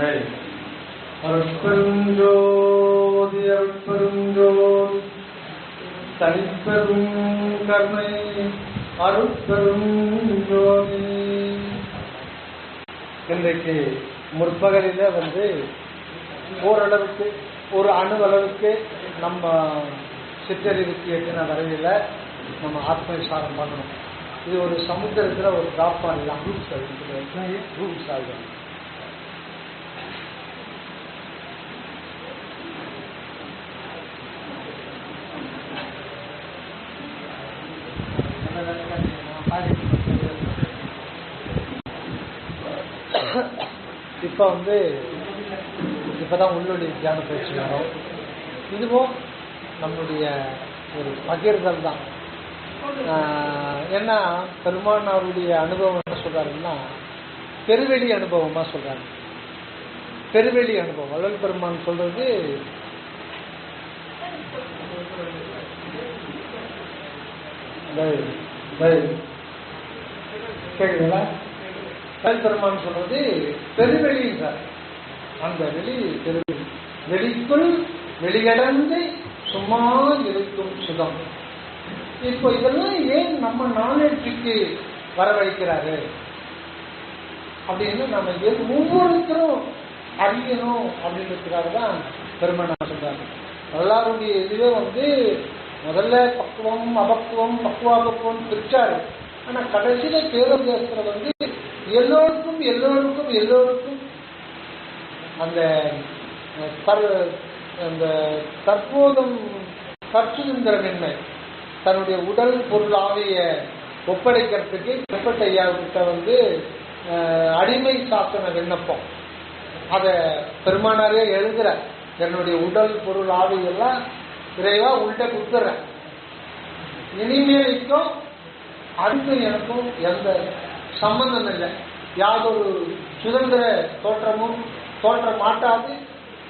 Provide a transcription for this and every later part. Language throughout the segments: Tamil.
நெய் அருட்பெருஞ்சோதி அருட்பெருஞ்சோதி தனிப்பெரும் கருணை அருட்பெருஞ்சோதி இன்றைக்கு முற்பகலில் வந்து ஓரளவுக்கு ஒரு அணுவளவுக்கு நம்ம சிற்றறிவுக்கு எட்டின வரையில் நம்ம ஆத்ம விசாரம் பண்ணணும். இது ஒரு சமுத்திரத்தில் ஒரு டிராப் பண்ணலாம் ரூப்ஸ் ரூல்ஸ் ஆகும் இப்போ வந்து இப்போதான் உள்ளொளி தியான பயிற்சி வரும். இதுவும் நம்முடைய ஒரு பகிர்தல் தான். ஏன்னா பெருமான் அவருடைய அனுபவம் என்ன சொல்றாருன்னா பெருவெளி அனுபவமா சொல்றாரு. பெருவெளி அனுபவம். வள்ளல் பெருமான் சொல்றது டேய், கல் பெருமான் சொல்றது பெருவெளி சார். அந்த வெளி பெருவெளி வெளிக்குள் வெளியடந்து சும்மா இருக்கும் சுகம். இப்போ இதெல்லாம் ஏன் நம்ம நாலேஜுக்கு வரவழைக்கிறாரு? அப்படின்னு நம்ம எது- ஒவ்வொருத்தரும் அறியணும் அப்படின்றதுக்காக தான் பெருமனா சொல்றாங்க எல்லாருடைய இதுவே வந்து முதல்ல பக்குவம் அபக்குவம் பக்குவாபக்குவம் பிரிச்சாரு. ஆனா கடைசியில பேரோதேசத்துல வந்து எல்லோருக்கும் எல்லோருக்கும் எல்லோருக்கும் அந்த அந்த தற்போதும் கற்சுதந்திரமின்மை தன்னுடைய உடல் பொருள் ஒப்படைக்கிறதுக்கு வெப்பட்ட ஐயாவுக்கிட்ட வந்து அடிமை சாசன விண்ணப்பம். அதை பெருமானாரே எழுதுற என்னுடைய உடல் பொருள் ஆவியெல்லாம் எல்லாம் இறைவா உள்கிட்ட கொடுத்துட்றேன் இனிமேலுக்கும் அதுக்கும் எனக்கும் எந்த சம்பந்தம் இல்லை. யாதொரு சுதந்திர தோற்றமும் தோற்ற மாட்டாது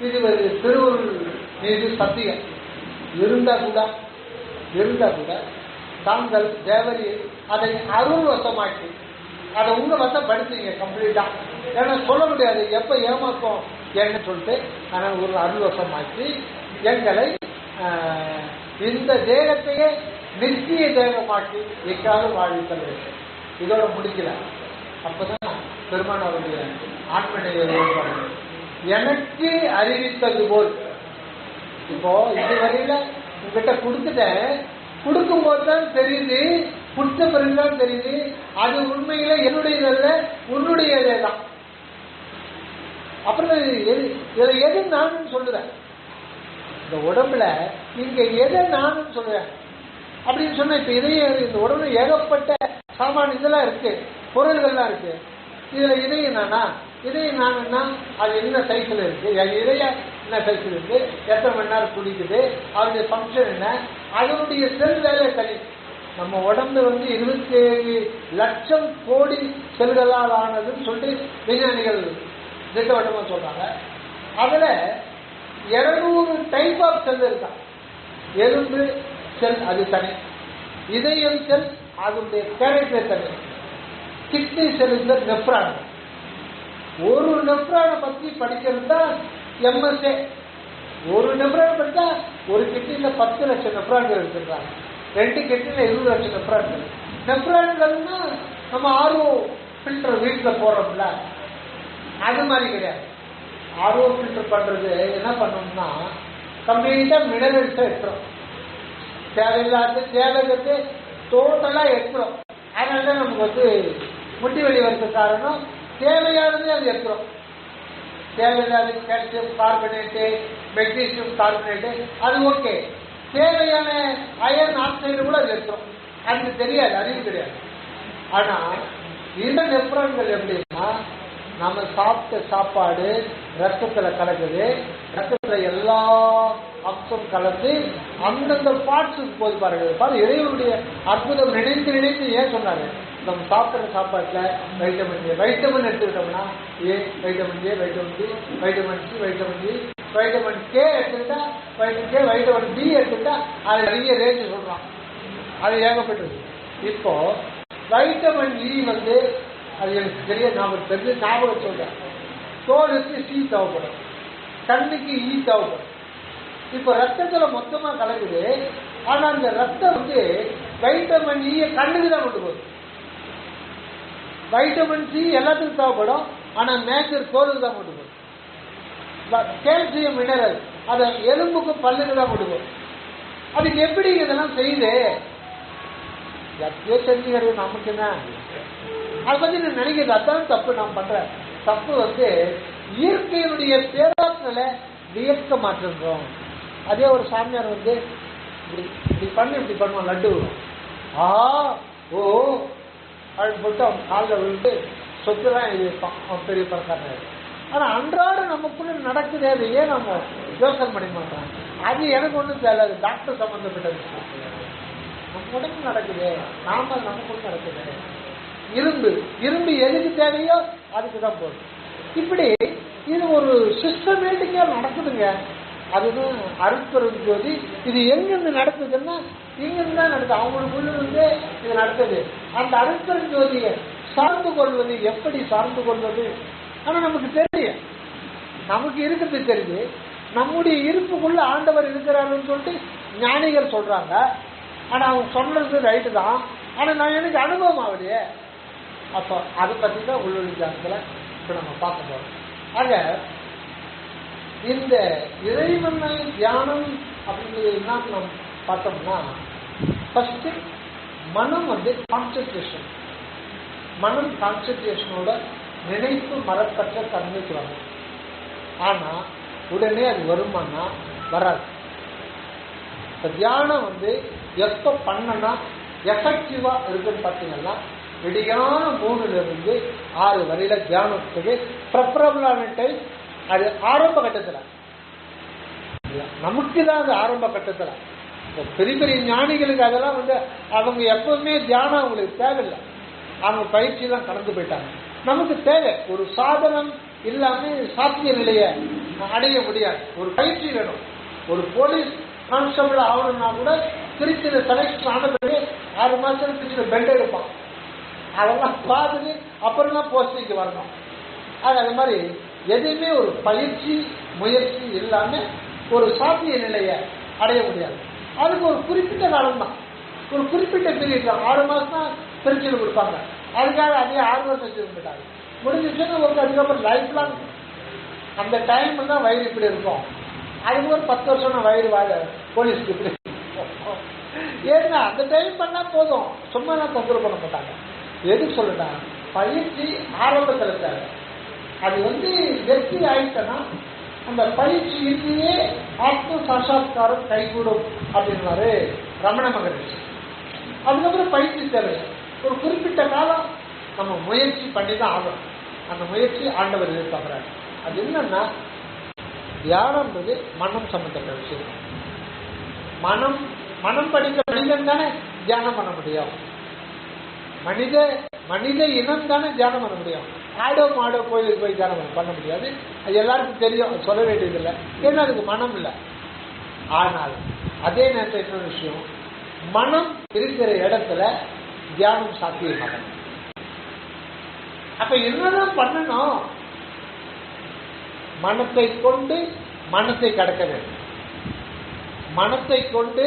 இது ஒரு திருவருள் மீது சத்தியம். இருந்தா கூட இருந்தா கூட தாங்கள் தேவரி அதை அருள் வசமாக்கி அதை உங்க வசப்படுத்தீங்க கம்ப்ளீட்டா ஏன்னா சொல்ல முடியாது எப்ப ஏமாத்தோம் ஏன்னு சொல்லிட்டு ஆனால் ஒரு அருள் வசமாக்கி எங்களை இந்த தேகத்தையே நிச்சய தேகமாக்கி எக்காவது வாழ்த்தல் வேண்டும். இதோட முடிக்கிறேன் அப்பதான் பெருமான் அவருடைய ஆத்மநிலை எனக்கு அறிவித்தது போல். இப்போ இதுவரையில உங்ககிட்ட கொடுத்துட்டேன். கொடுக்கும்போது தான் தெரியுது கொடுத்த பிறகுதான் தெரியுது. அது உண்மையில என்னுடையதல்ல உன்னுடையதே தான். அப்புறம் எது இதுல எது நானும் சொல்லுறேன். இந்த உடம்புல நீங்க எதை நானும் சொல்றேன் அப்படின்னு சொன்ன இப்ப இதய இந்த உடம்புல ஏகப்பட்ட சாமான இதெல்லாம் இருக்கு. பொருள்கள்லாம் இருக்கு. இதுல இதயம் என்னன்னா இதயம் நானுன்னா அது என்ன சைக்கிள் இருக்கு? என் இதய என்ன சைக்கிள் இருக்கு? எத்தனை மணி நேரம் துடிக்குது அவருடைய ஃபங்க்ஷன் என்ன? அதனுடைய செல் வேலையை தனி நம்ம உடம்பு வந்து இருபத்தி ஏழு லட்சம் கோடி செல்களால் ஆனதுன்னு சொல்லிட்டு விஞ்ஞானிகள் திட்டவட்டமா சொல்றாங்க. அதுல இருநூறு டைப் ஆஃப் செல் இருக்கான் எலும்பு செல் அது தனி. இதயம் செல் அதனுடைய கேரக்டர் தனி. Kidney cell nephron. ஒரு நெப்ரானை பற்றி படிக்கிறது தான் எம்எஸ்ஏ. ஒரு நெப்ரான் படித்தா ஒரு கிட்னியில் பத்து லட்சம் நெப்ரான்கள் இருக்கிறாங்க ரெண்டு கிட்னியில் இருபது லட்சம் நெப்ரான்கள். நெப்ரான்கள்னா நம்ம ஆர்ஓ ஃபில்டர் வீட்டில் போடுறோம்ல. அது மாதிரி கிடையாது. ஆர்ஓ ஃபில்டர் பண்ணுறது என்ன பண்ணணும்னா கம்ப்ளீட்டாக மினரல்ஸை எடுத்துரும் தேவையில்லாத தேவைக்கு டோட்டலாக எடுத்துரும் அதனால தான் நமக்கு வந்து முட்டி வெளி வரது காரணம் தேவையானது அது எடுத்துரும் தேவையில்லாத கால்சியம் கார்பனேட்டு மெக்னீசியம் கார்பனேட்டு அது ஓகே தேவையான அயர்ன் ஆக்சைடு கூட அது எடுத்துரும் அது தெரியாது அறிவு கிடையாது ஆனா இந்த நெப்ரான்கள் எப்படின்னா நம்ம சாப்பிட்ட சாப்பாடு ரத்தத்துல கலக்குது. ரத்தத்துல எல்லா அம்சம் கலந்து அந்தந்த பார்ட்ஸுக்கு போது பாருங்க. பாரு இறைவனுடைய அற்புதம் நினைத்து நினைத்து ஏன் சொன்னாரு? நம்ம சாப்பிட்ற சாப்பாட்டில் வைட்டமின் ஏ வைட்டமின் எடுத்துக்கிட்டோம்னா A vitamin A vitamin D vitamin C vitamin D vitamin K எடுத்துக்கிட்டா வைட்டமின் கே வைட்டமின் டி எடுத்துக்கிட்டா அது நிறைய ரேஞ்சு சொல்றான். அது ஏகப்பட்டது. இப்போ வைட்டமின் இ e வந்து அது எனக்கு தெரிய ஞாபகம் தெரிஞ்சு ஞாபகம் சொல்கிறேன் தோலுக்கு சி தேவைப்படும். கண்ணுக்கு ஈ தேவைப்படும். இப்போ ரத்தத்தில் மொத்தமாக கலக்குது. ஆனால் அந்த ரத்தம் வந்து வைட்டமின் ஈ e கண்ணுக்கு தான் கொண்டு போகுது. வைட்டமின் சி எல்லாத்துக்கும் தேவைப்படும். ஆனா மேஜர் தோலுக்கு தான் கொண்டு கேல்சியம் மினரல் அதை எலும்புக்கும் பல்லுக்கு தான் கொடுக்கும் அது அதுக்கு எப்படி இதெல்லாம் செய்யுது? எப்பயோ தெரிஞ்சுக்கிறது நமக்கு என்ன அதை பத்தி நான் நினைக்கிறது அதான் தப்பு நான் பண்ற தப்பு வந்து இயற்கையினுடைய பேராற்றலை வியக்க மாட்டேன்றோம் அதே ஒரு சாமியார் வந்து இப்படி இப்படி பண்ணு இப்படி பண்ணுவோம் லட்டு ஆ ஓ அப்படின்னு போட்டு அவன் காலில் விழுந்து சொத்து தான் வைப்பான். அவன் பெரிய பணக்காரன் ஆனா அன்றாட நமக்குள்ள நடக்குது அது ஏன் நம்ம யோசனை பண்ண மாட்டோம் அது எனக்கு ஒன்றும் தெரியாது. டாக்டர் சம்மந்தப்பட்ட விஷயம். நம்ம உடம்பு நடக்குது. நாம நமக்குள்ள நடக்குது. இரும்பு. இரும்பு எதுக்கு தேவையோ அதுக்கு தான் போகுது இப்படி இது ஒரு சிஸ்டமேட்டிக்கா நடக்குதுங்க. அதுதான் அருட்பெரும் ஜோதி இது எங்கிருந்து நடக்குதுன்னா இங்கிருந்து தான் நடக்குது அவங்களுக்குள்ள வந்து இது நடக்குது அந்த அருட்பெரும் ஜோதியை சார்ந்து கொள்வது எப்படி சார்ந்து கொள்வது? ஆனா நமக்கு தெரியும். நமக்கு இருக்கிறது தெரியுது நம்முடைய இருப்புக்குள்ள ஆண்டவர் இருக்கிறாருன்னு சொல்லிட்டு ஞானிகள் சொல்றாங்க. ஆனா அவங்க சொன்னது ரைட்டு தான். ஆனா நான் எனக்கு அனுபவம் ஆகலையே. அப்போ அதை பத்தி தான் உள்ளொளி தியானத்துல இப்போ நம்ம பார்க்க போறோம். ஆக இந்த இறைவனை தியானம் அப்படிங்கிறது என்ன நம்ம பார்த்தோம்னா ஃபர்ஸ்ட் மனம் வந்து கான்சென்ட்ரேஷன் மனம் கான்சென்ட்ரேஷனோட நினைப்பு மரப்பற்ற தன்மைக்கு வரும் ஆனா உடனே அது வருமானா? வராது. இப்போ தியானம் வந்து எப்போ பண்ணனா எஃபெக்டிவா இருக்குன்னு பார்த்தீங்கன்னா விடியான மூணுல இருந்து ஆறு வரையில தியானத்துக்கு ப்ரெஃபரபிளான டைம் அது ஆரம்ப கட்டத்தில். நமக்கு தான் அது ஆரம்ப கட்டத்தில். பெரிய பெரிய ஞானிகளுக்கு அதெல்லாம் வந்து அவங்க எப்பவுமே தியானம் அவங்களுக்கு தேவையில்லை. அவங்க பயிற்சி தான் கடந்து போயிட்டாங்க. நமக்கு தேவை. ஒரு சாதனம் இல்லாம சாத்திய நிலையை அடைய முடியாது. ஒரு பயிற்சி வேணும். ஒரு போலீஸ் கான்ஸ்டபிள் ஆகணும்னா கூட திருச்சியில செலக்ஷன் ஆன பிறகு ஆறு மாசம் திருச்சியில பெண்ட் எடுப்பான். அதெல்லாம் பார்த்துட்டு அப்புறம் தான் போஸ்டிங்க்கு வரணும். அது அது மாதிரி எதுவுமே ஒரு பயிற்சி முயற்சி இல்லாமல் ஒரு சாத்திய நிலையை அடைய முடியாது. அதுக்கு ஒரு குறிப்பிட்ட காலம் தான் ஒரு குறிப்பிட்ட பீரியட் தான். ஆறு மாதம் தான் பிரிச்சல் கொடுப்பாங்க. அதுக்காக அதே ஆறு வருஷம் வச்சிருந்துட்டாங்க முடிஞ்சிச்சுன்னா ஒரு அதுக்கப்புறம் லைஃப் லாங் அந்த டைம் தான் வயிறு இப்படி இருக்கும். அதுக்கு ஒரு பத்து வருஷம் வயிறு வாழ போலீஸ்க்கு இப்படி ஏன்னா அந்த டைம் பண்ணா போதும். சும்மா நான் தொந்தரவு பண்ண மாட்டாங்க. எதுக்கு சொல்லுன்னா பயிற்சி ஆரம்பத்தில் தேவை அது வந்து வெற்றி ஆயிட்டனா அந்த பயிற்சியிலேயே ஆத்ம சாட்சா்காரம் கைகூடும் அப்படின்னாரு ரமண மகரிஷி. அதுக்கப்புறம் பயிற்சி தேவை. ஒரு குறிப்பிட்ட காலம் நம்ம முயற்சி பண்ணி தான் ஆகணும். அந்த முயற்சி ஆண்டவர் எதிர்பார்க்கிறார். அது என்னன்னா தியானம்ன்றது மனம் சம்பந்தப்பட்ட விஷயம். மனம் மனம் படித்த மனிதன் தானே தியானம் பண்ண முடியும். மனித மனித இனம் தானே தியானம் பண்ண முடியும். ஆடோ மாடோ கோயிலுக்கு போய் தியானம் பண்ண முடியாது. அது எல்லாருக்கும் தெரியும். சொல்ல வேண்டியதில்லை. ஏன்னா அதுக்கு மனம் இல்லை. ஆனால் அதே நேரத்தில் இன்னொரு விஷயம். மனம் இருக்கிற இடத்துல தியானம் சாத்தியமாகும். அப்ப என்னதான் பண்ணணும்? மனத்தை கொண்டு மனத்தை கடக்க வேண்டும். மனத்தை கொண்டு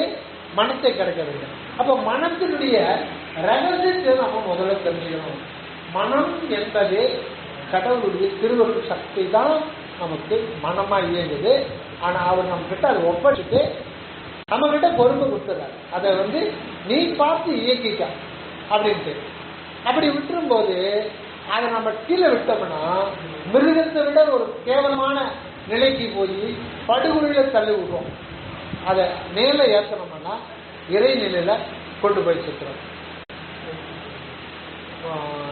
மனத்தை கடக்க வேண்டும். அப்ப மனத்தினுடைய ரகசியத்தை நம்ம முதல்ல தெரிஞ்சுக்கணும். மனம் என்பது கடவுளுடைய திருவருள் சக்தி தான் நமக்கு மனமா இயங்குது. ஆனா அவர் நம்ம கிட்ட அதை ஒப்படைச்சிட்டு நம்ம கிட்ட பொறுப்பு கொடுத்துறாரு. அதை வந்து நீ பார்த்து இயக்கிக்க அப்படின்ட்டு. அப்படி விட்டுரும் போது அதை நம்ம கீழே விட்டோம்னா மிருகத்தை விட ஒரு கேவலமான நிலைக்கு போய் படுகொலையில தள்ளி விடுறோம். அதை மேல ஏற்றணும்னா இறை நிலையில கொண்டு போய் சுற்றுறோம்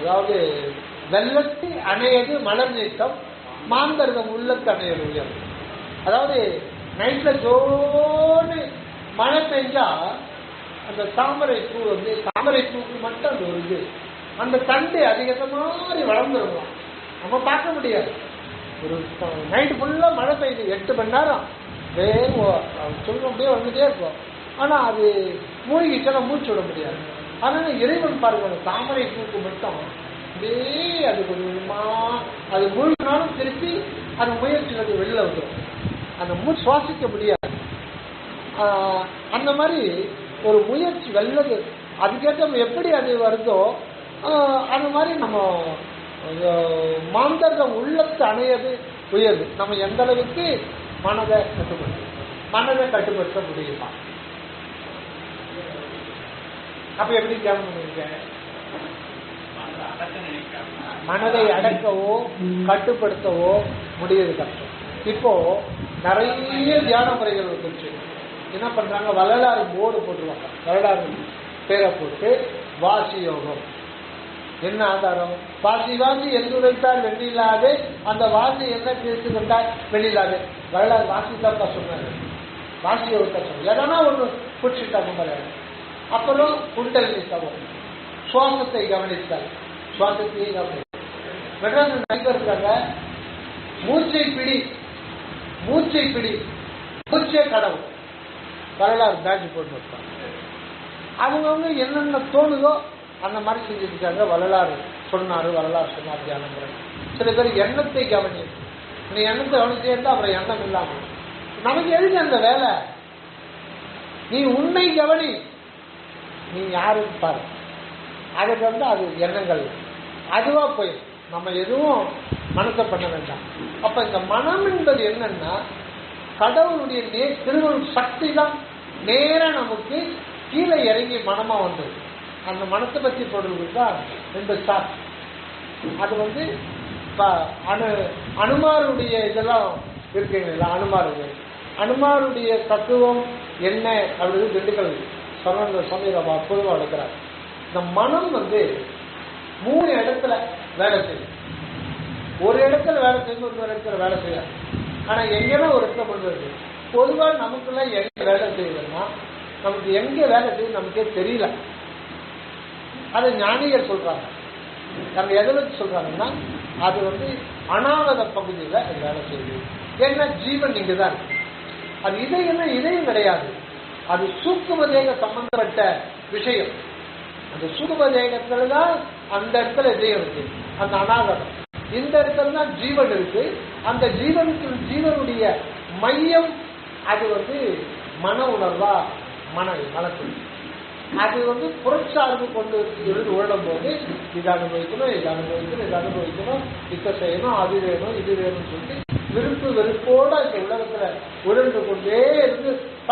அதாவது வெள்ளத்தை அணையது மலர் நீக்கம் மாந்தர்தம் உள்ளத்து அணையது உயர் அதாவது நைட்ல ஜோடு மழை பெஞ்சா அந்த தாமரை பூ வந்து தாமரை பூக்கு மட்டும் அது ஒரு இது. அந்த தண்டு அதிகத்த மாதிரி வளர்ந்துருவோம் நம்ம பார்க்க முடியாது. ஒரு நைட்டு ஃபுல்லாக மழை பெய்யுது எட்டு மணி நேரம். வேகம் சொல்ல அப்படியே வந்துட்டே இருக்கும். ஆனால் அது மூழ்கிச்சுன்னா மூச்சு விட முடியாது. அதனால இறைவன் பாருங்க அந்த தாமரை பூக்கு மட்டும் அப்படியே அது கொஞ்சமா அது மூழ்கினாலும் திருப்பி அந்த முயற்சி அது வெளியில வந்துடும் அந்த மூ சுவாசிக்க முடியாது. அந்த மாதிரி ஒரு முயற்சி வெள்ளது அதுக்கேற்ற எப்படி அது வருதோ அந்த மாதிரி நம்ம ஆஹ் உள்ளத்தை உள்ளத்து அணையது உயர்வு. நம்ம எந்த அளவுக்கு மனதை கட்டுப்படுத்த மனதை கட்டுப்படுத்த முடியுமா? அப்ப எப்படி தியானம் பண்ணுவீங்க மனதை அடக்கவோ கட்டுப்படுத்தவோ முடியது கஷ்டம் இப்போ நிறைய தியான முறைகள் வந்துருச்சு. என்ன பண்றாங்க? வரலாறு போர்டு போட்டுருவாங்க. வரலாறு பேரை போட்டு வாசி யோகம். என்ன ஆதாரம்? வாசி வாசி என்று வைத்தால் வெள்ளியில்லாது அந்த வாசி என்ன தீர்த்து கொண்டால் வெளியில்லாது வரலாறு வாசி தான் சொன்னாரு. வாசி யோகத்தை சொன்னார். எதனா ஒன்று பிடிச்சிட்டாங்க அப்புறம் குண்டலினி தவறு சுவாசத்தை கவனித்தார் சுவாசத்தையே கவனித்தார் மெட்ராஸ் நண்பர் இருக்காங்க மூச்சை பிடி மூச்சை பிடி மூச்சே கடவுள் வரலாறு பேட்ச் போட்டு வைப்பாங்க அவங்கவுங்க என்னென்ன தோணுதோ அந்த மாதிரி செஞ்சுட்டு இருக்காங்க வரலாறு சொன்னார் வரலாறு சொன்னார் தியானம் சில பேர் எண்ணத்தை கவனி. நீ எண்ணத்தை கவனிச்சே இருந்தால் அப்புறம் எண்ணம் இல்லாமல் நமக்கு எதுக்கு அந்த வேலை? நீ உன்னை கவனி. நீ யாருன்னு பாரு. அதுக்கு வந்து அது எண்ணங்கள். அதுவா போயிடும் நம்ம எதுவும் மனசை பண்ண வேண்டாம். அப்ப இந்த மனம் என்பது என்னன்னா கடவுளுடைய நே திருவருள் சக்தி தான். நேராக நமக்கு கீழே இறங்கி மனமா வந்தது அந்த மனத்தை பற்றி பொருள் தான் ரெண்டு சார். அது வந்து ப- அணு அனுமாருடைய இதெல்லாம் இருக்குங்களா அனுமாருடைய அனுமாருடைய தத்துவம் என்ன அப்படின்னு திண்டுக்கல் சொன்ன சுவாமி ரொம்ப அற்புதமாக எடுக்கிறார். இந்த மனம் வந்து மூணு இடத்துல வேலை செய்யும். ஒரு இடத்துல வேலை செய்யும் ஒரு இடத்துல வேலை செய்யாது. ஆனா எங்கன்னா ஒரு இடத்துல கொண்டு வருது பொதுவாக நமக்குலாம் எங்க வேலை செய்யுதுன்னா நமக்கு எங்க வேலை செய்யுது நமக்கே தெரியல. அது ஞானிகள் சொல்றாங்க. நம்ம எதை வச்சு சொல்றாங்கன்னா அது வந்து அனாவத பகுதியில் வேலை செய்யுது. ஏன்னா ஜீவன் இங்கே தான் இருக்கு அது இதயம்னா இதயம் கிடையாது. அது சூக்கும தேக சம்பந்தப்பட்ட விஷயம். அந்த சூக்கும தேகத்துல தான் அந்த இடத்துல இதயம் இருக்கு. அந்த அனாகதம். இந்த இடத்துல தான் ஜீவன் இருக்கு. அந்த ஜீவனுக்கு ஜீவனுடைய மையம் அது வந்து மன உணர்வா? மன மனசு அது வந்து புறச்சார்பு கொண்டு இருந்து உழலும் போது இது அனுபவிக்கணும் இது அனுபவிக்கணும் இது அனுபவிக்கணும் இதை செய்யணும் அது வேணும் இது வேணும்னு சொல்லி விருப்பு வெறுப்போட இந்த உலகத்துல உழந்து கொண்டே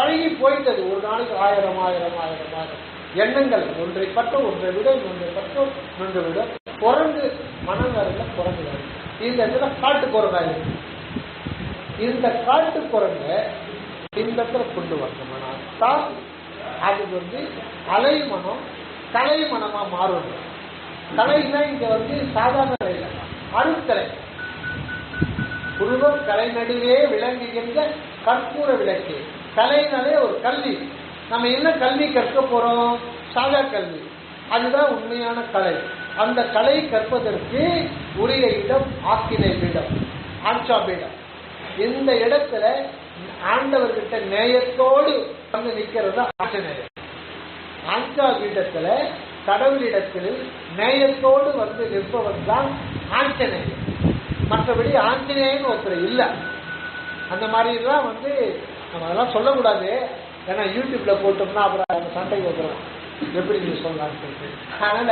பழகி போயிட்டது. ஒரு நாளைக்கு ஆயிரம் ஆயிரம் ஆயிரம் ஆயிரம். எண்ணங்கள் ஒன்றை பட்டம் ஒன்றை விட ஒன்றை பட்டம் ஒன்றை விட குரங்கு மனங்கருங்க குரங்கு இந்த இடத்துல காட்டு குரங்காக இருக்கு. இந்த காட்டு குரங்க இந்த இடத்துல கொண்டு வரணும்னா தான் அது வந்து அலை மனம் கலை மனமா மாறும். கலைனா இங்க வந்து சாதாரண கலை. அருட்கலை உருவம் கலை நடுவே விளங்குகின்ற கற்பூர விளக்கு. கலைனாலே ஒரு கல்வி. நம்ம என்ன கல்வி கற்க போறோம்? சாதா கல்வி. அதுதான் உண்மையான கலை. அந்த கலை கற்பதற்கு உரிய இடம் ஆக்கினை பீடம் ஆட்சா பீடம். இந்த இடத்துல ஆண்டவர்கிட்ட நேயத்தோடு வந்து நிக்கிறது ஆஞ்சநேயர் ஆஞ்சா பீடத்துல கடவுளிடத்தில் நேயத்தோடு வந்து நிற்பவன் தான் ஆஞ்சநேயர் மற்றபடி ஆஞ்சநேயன் ஒருத்தர் இல்லை. அந்த மாதிரிலாம் வந்து நம்ம அதெல்லாம் சொல்லக்கூடாது. ஏன்னா யூடியூப்ல போட்டோம்னா அப்புறம் அந்த சண்டைக்கு வந்துடும் எப்படி நீ சொல்லலாம்னு சொல்லிட்டு. அதனால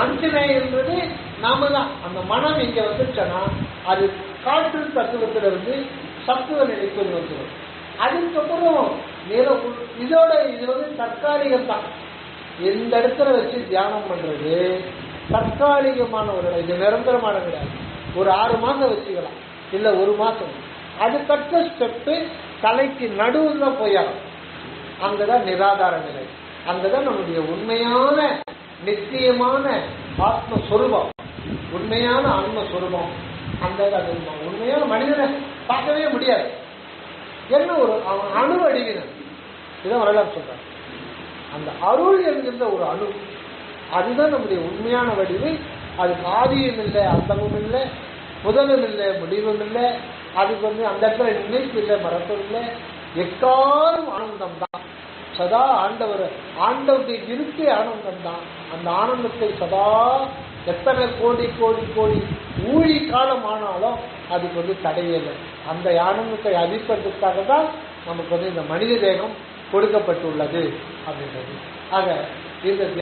ஆஞ்சநேயன்றது நாம தான் அந்த மனம் இங்க வந்துருச்சோன்னா அது காற்று தத்துவத்துல இருந்து சத்துவ நிலைக்கு வந்துடும் அதுக்கப்புறம் நில இதோட இது வந்து தற்காலிகம் தான். இந்த இடத்துல வச்சு தியானம் பண்றது? தற்காலிகமான ஒரு இது நிரந்தரமான கிடையாது. ஒரு ஆறு மாசம் வச்சுக்கலாம். இல்ல ஒரு மாசம். அதுக்கடுத்த ஸ்டெப்பு தலைக்கு நடுவுல போயாகும் அங்கதான் நிராதார நிலை. அங்கதான் நம்முடைய உண்மையான நித்தியமான ஆத்மஸ்வரூபம். உண்மையான ஆன்மஸ்வரூபம் அந்த உண்மையான மனிதனை பார்க்கவே முடியாது. என்ன ஒரு அவன் அணு அடிவினன் இதான் வரலாறு சொல்றாங்க அந்த அருள் என்கின்ற ஒரு அணு. அதுதான் நம்முடைய உண்மையான வடிவு. அது ஆதியும் இல்லை அந்தமும் இல்லை முதலும் இல்லை முடிவும் இல்லை அதுக்கு வந்து அந்த இடத்துல நினைப்பு இல்லை மறப்பும் இல்லை எக்காரும் ஆனந்தம் தான். சதா ஆண்டவர் ஆண்டவருடைய இருக்கே ஆனந்தம் தான். அந்த ஆனந்தத்தை சதா எத்தனை கோடி கோடி கோடி ஊழி காலம் ஆனாலும் அதுக்கு வந்து தடையில்லை அந்த ஆனந்தத்தை அழிப்பதற்காக தான் நமக்கு வந்து இந்த மனித தேகம் கொடுக்கப்பட்டுள்ளது அப்படின்றது. ஆக இந்த